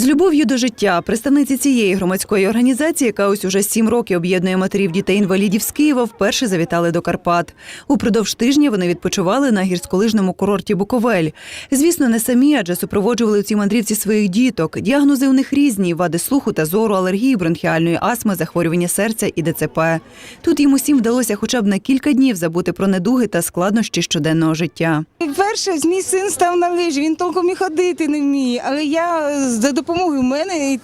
З любов'ю до життя представниці цієї громадської організації, яка ось уже сім років об'єднує матерів дітей інвалідів з Києва, вперше завітали до Карпат. Упродовж тижня вони відпочивали на гірськолижному курорті Буковель. Звісно, не самі, адже супроводжували у цій мандрівці своїх діток. Діагнози у них різні: вади слуху та зору, алергії, бронхіальної астми, захворювання серця і ДЦП. Тут їм усім вдалося хоча б на кілька днів забути про недуги та складнощі щоденного життя. Перше, мій син став на лижі, він толком і ходити не вміє. Але я за допомогою мене і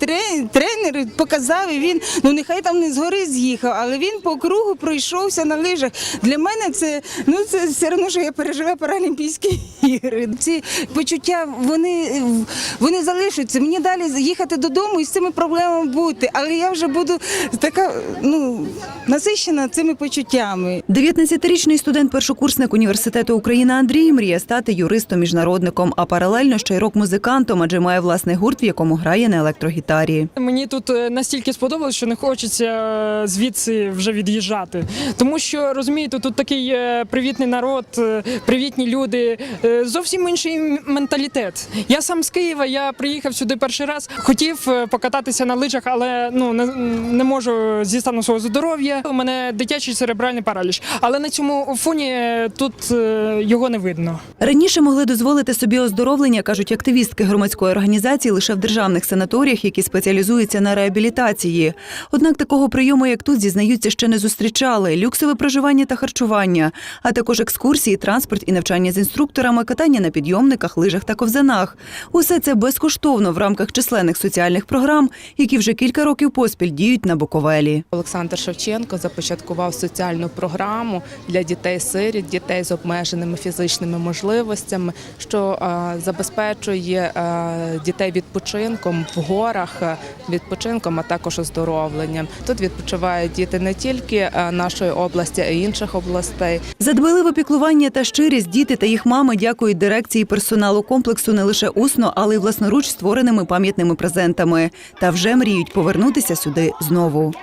тренер, показав, і він ну нехай там не згори з'їхав, але він по кругу пройшовся на лижах. Для мене це ну це все одно, що я пережила Паралімпійські ігри. Ці почуття вони, вони залишаться. Мені далі їхати додому і з цими проблемами бути. Але я вже буду така ну насищена цими почуттями. 19-річний студент-першокурсник університету України Андрій мріє стати юристом-міжнародником, а паралельно ще й рок-музикантом, адже має власний гурт, в якому грає на електрогітарі. Мені тут е, настільки сподобалось, що не хочеться е, звідси вже від'їжджати. Тому що розумієте, тут такий е, привітний народ, привітні люди, зовсім інший менталітет. Я сам з Києва, я приїхав сюди перший раз. Хотів покататися на лижах, але ну не, не можу зі стану свого здоров'я. У мене дитячий церебральний параліч. Але на цьому фоні тут його не видно. Раніше могли дозволити собі оздоровлення, кажуть активістки громадської організації, лише в державних санаторіях, які спеціалізуються на реабілітації. Однак такого прийому, як тут, зізнаються, ще не зустрічали: люксове проживання та харчування, а також екскурсії, транспорт і навчання з інструкторами, катання на підйомниках, лижах та ковзанах. Усе це безкоштовно в рамках численних соціальних програм, які вже кілька років поспіль діють на Буковелі. Олександр Шевченко започаткував соціальну програму для дітей-сиріт, дітей з обмеженими фізичними можливостями, що е, забезпечує е, дітей відпочинком в горах, е, відпочинком, а також оздоровленням. Тут відпочивають діти не тільки е, нашої області, а й інших областей. За дбайливе піклування та щирість діти та їх мами дякують дирекції персоналу комплексу не лише усно, але й власноруч створеними пам'ятними презентами. Та вже мріють повернутися сюди знову.